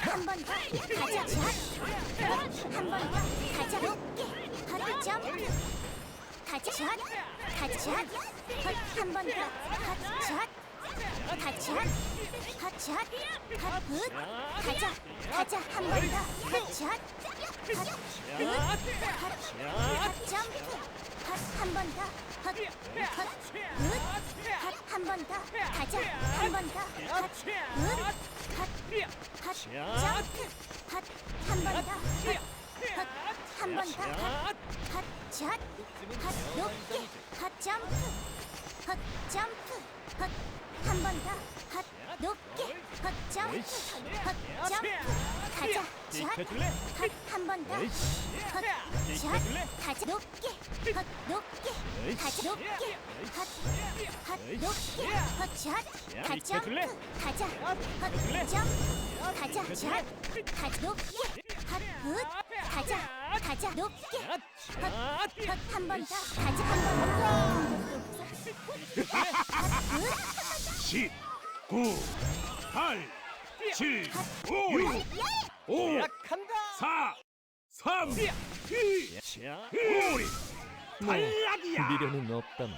한번 더. 가자 한번 더 가자 헛 점프 가자 샷 가자 샷한번 더 헛샷 가자 헛샷 헛굿 가자 가자 한번 더 헛샷 헛 점프 헛한번 더헛 한번 더 가자. 한 번더 헛굿 헛 점프. 헛한번 더헛한번더 헛샷 헛 높게. 헛 점프. 헛 점프. 헛한 번더헛 높게. 헛 점프. 헛 점프 가자 지켜줄래? 샷헛한 번 더. 헛샷 가자 높게 헛 높게 가자 높게 헛 헛 높게 헛샷 가자 지켜줄래? 점프 가자 헛 점프 가자 샷 가자 높게 헛굿 가자 가자 높게 헛한 번 더. 가자 한번 더. 헛굿 10, 9, 8, 7, 5, 6, 5, 간다 4, 3, 2, 자 1. 탈락이야. 미련은 없다만